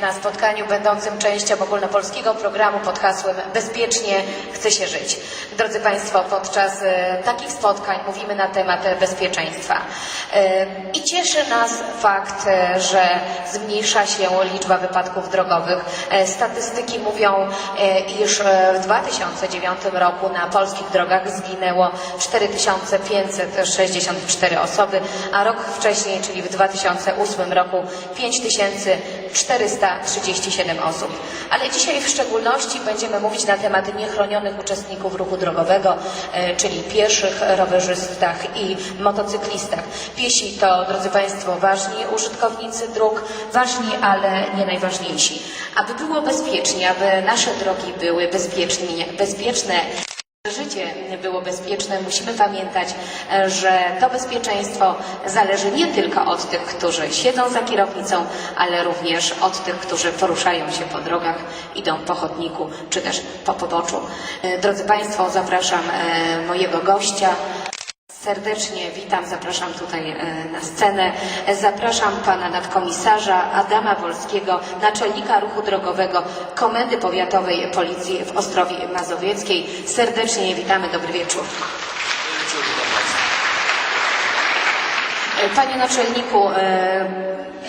na spotkaniu będącym częścią ogólnopolskiego programu pod hasłem Bezpiecznie chce się żyć. Drodzy Państwo, podczas e, takich spotkań mówimy na temat bezpieczeństwa. E, I cieszy nas fakt, e, że zmniejsza się liczba wypadków drogowych. Statystyki mówią, iż w 2009 roku na polskich drogach zginęło 4564 osoby, a rok wcześniej, czyli w 2008 roku 5437 osób. Ale dzisiaj w szczególności będziemy mówić na temat niechronionych uczestników ruchu drogowego, e, czyli pieszych, rowerzystach i motocyklistach. Piesi to, drodzy Państwo, ważni użytkownicy dróg, ważni, ale nie najważniejsi. Aby było bezpiecznie, aby nasze drogi były bezpieczne, życie było bezpieczne, musimy pamiętać, e, że to bezpieczeństwo zależy nie tylko od tych, którzy siedzą za kierownicą, ale również od tych, którzy poruszają się po drogach, idą po chodniku czy też po poboczu. E, Drodzy Państwo, zapraszam e, mojego gościa. Serdecznie witam, zapraszam tutaj e, na scenę. Zapraszam pana nadkomisarza Adama Wolskiego, naczelnika ruchu drogowego Komendy Powiatowej Policji w Ostrowi Mazowieckiej. Serdecznie witamy, dobry wieczór. E, Panie naczelniku, e,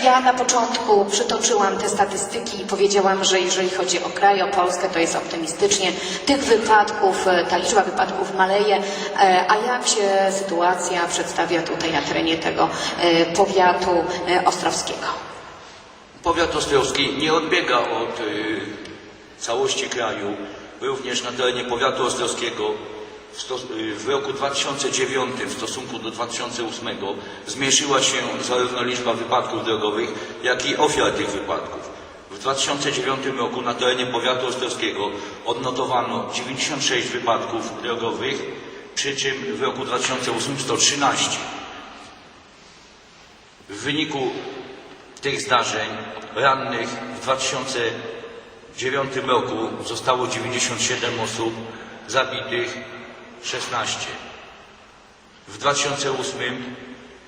ja na początku przytoczyłam te statystyki i powiedziałam, że jeżeli chodzi o kraj, o Polskę, to jest optymistycznie. Tych wypadków, e, ta liczba wypadków maleje, e, a jak się sytuacja przedstawia tutaj na terenie tego e, powiatu ostrowskiego? Powiat ostrowski nie odbiega od całości kraju. Również na terenie powiatu ostrowskiego y, w roku 2009 w stosunku do 2008 zmniejszyła się zarówno liczba wypadków drogowych, jak i ofiar tych wypadków. W 2009 roku na terenie powiatu ostrowskiego odnotowano 96 wypadków drogowych, przy czym w roku 2008 113. W wyniku tych zdarzeń rannych w 2009 roku zostało 97 osób, zabitych 16. W 2008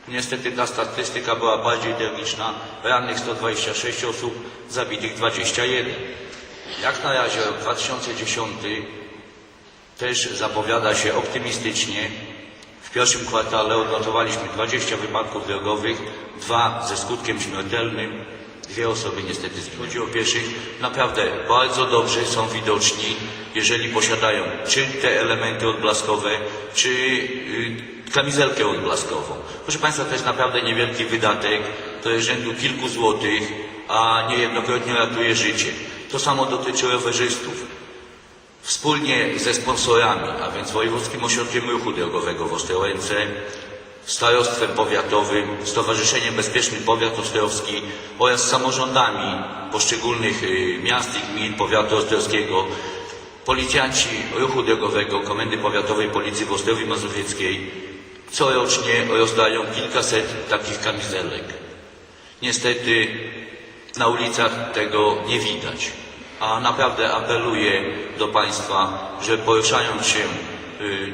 niestety ta statystyka była bardziej tragiczna, rannych 126 osób, zabitych 21. Jak na razie rok 2010 też zapowiada się optymistycznie. W pierwszym kwartale odnotowaliśmy 20 wypadków drogowych, dwa ze skutkiem śmiertelnym, dwie osoby niestety zginęły. Chodzi o pieszych, naprawdę bardzo dobrze są widoczni, jeżeli posiadają czy te elementy odblaskowe, czy y, kamizelkę odblaskową. Proszę Państwa, to jest naprawdę niewielki wydatek, to jest rzędu kilku złotych, a niejednokrotnie ratuje życie. To samo dotyczy rowerzystów. Wspólnie ze sponsorami, a więc Wojewódzkim Ośrodkiem Ruchu Drogowego w Ostrołęce, Starostwem Powiatowym, Stowarzyszeniem Bezpieczny Powiat Ostrowski oraz samorządami poszczególnych y, miast i gmin powiatu ostrowskiego, policjanci ruchu drogowego Komendy Powiatowej Policji w Ostrowi Mazowieckiej corocznie rozdają kilkaset takich kamizelek. Niestety na ulicach tego nie widać. A naprawdę apeluję do Państwa, że poruszając się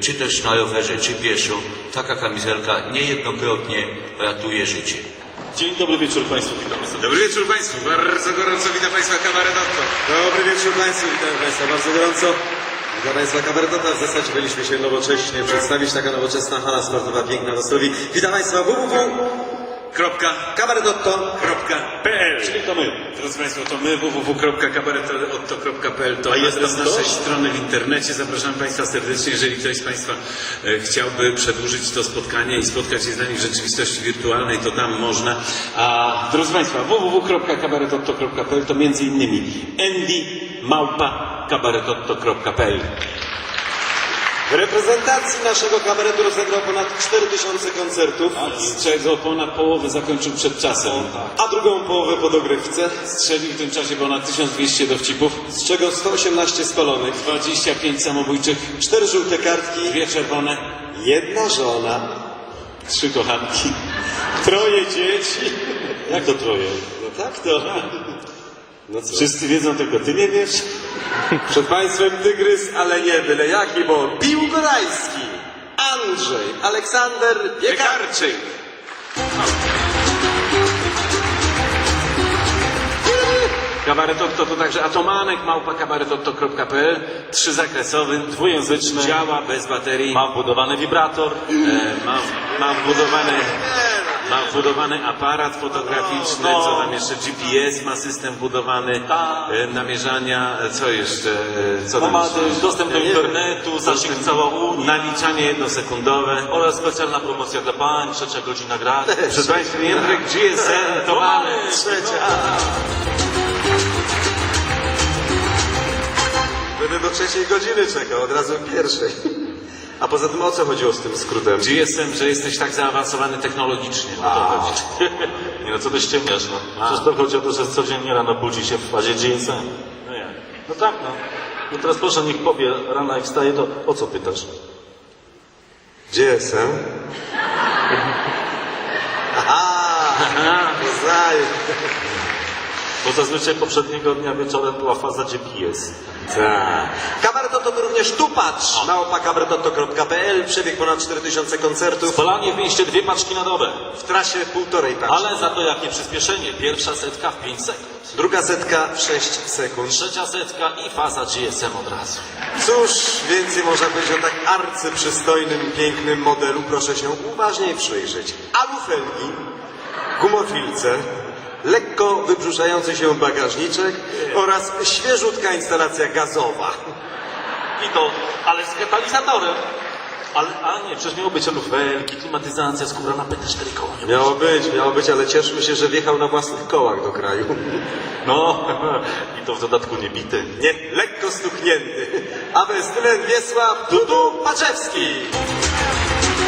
czy też na rowerze, czy pieszo, taka kamizelka niejednokrotnie ratuje życie. Dzień dobry wieczór Państwu, witamy serdecznie. Dobry wieczór Państwu, bardzo gorąco witam Państwa kabaretowco. Dobry wieczór Państwu, witam Państwa bardzo gorąco. Witam Państwa kabaretota. W zasadzie byliśmy się nowocześnie przedstawić, taka nowoczesna hala sportowa piękna w Ostrowi. Witam Państwa www.kabaretotto.pl Czyli to my. Drodzy Państwo, to my www.kabaretotto.pl to A jest adres naszej strony w internecie. Zapraszam Państwa serdecznie, jeżeli ktoś z Państwa e, chciałby przedłużyć to spotkanie i spotkać się z nami w rzeczywistości wirtualnej, to tam można. A drodzy Państwa, www.kabaretotto.pl to między innymi Andy Małpa kabaretotto.pl W reprezentacji naszego kabaretu rozegrał ponad 4000 koncertów, z czego ponad połowę zakończył przed czasem. a drugą połowę po dogrywce, Strzelił w tym czasie ponad 1200 dowcipów, z czego 118 spalonych, 25 samobójczych, cztery żółte kartki, dwie czerwone, jedna żona, trzy kochanki. troje dzieci. Jak to troje? No tak to. No co? Wszyscy wiedzą, tylko ty nie wiesz? Przed Państwem tygrys, ale nie byle jaki, bo Biłgorajski, Andrzej, Aleksander Piekarczyk. Kabaretotto to także atomanek, małpa kabaretotto.pl, trzyzakresowy, Dwujęzyczny. działa bez baterii. Mam wbudowany wibrator. E, mam, mam wbudowany, mam wbudowany aparat fotograficzny, No, no. co tam jeszcze GPS ma system wbudowany, Tak. e, namierzania, e, co jeszcze, e, co tam ma jeszcze? dostęp do Ja nie internetu, zasięg Dostęp- cała Unia. Naliczanie jednosekundowe. Oraz specjalna promocja dla pań, trzecia godzina gratis. Proszę Państwa, Jędrek GSM, to mamy. Trzecia. Będę do trzeciej godziny czekał, od razu pierwszej. A poza tym o co chodziło z tym skrótem? GSM, że jesteś tak zaawansowany technologicznie, o to chodzi. Nie no, co ty ściemniasz, no. Przecież to chodzi o to, że codziennie rano budzi się w fazie GSM. No jak? No tak, no. No teraz proszę, niech powie rano jak wstaje, to o co pytasz? GSM? Aha! Poznaję. Bo zazwyczaj poprzedniego dnia wieczorem była faza GPS. Tak. Kabaretotto to również tu patrz. Małpa kabaretotto.pl, przebieg ponad 4000 koncertów. Spalanie w mieście dwie paczki na dobę. W trasie półtorej paczki. Ale za to jakie przyspieszenie. Pierwsza setka w 5 sekund. Druga setka w 6 sekund. Trzecia setka i faza GSM od razu. Cóż, więcej można powiedzieć o tak arcyprzystojnym, pięknym modelu. Proszę się uważniej przyjrzeć. Alufelgi, gumofilce, lekko wybrzuszający się bagażniczek oraz świeżutka instalacja gazowa. I to, ale z katalizatorem. Ale, a nie, przecież miało być lufelki, klimatyzacja, skóra na PT4 koło. Nie Miało być, miało być, ale cieszmy się, że wjechał na własnych kołach do kraju. No, i to w dodatku nie bity. Nie, lekko stuknięty. A bez Wiesław Dudu Paczewski.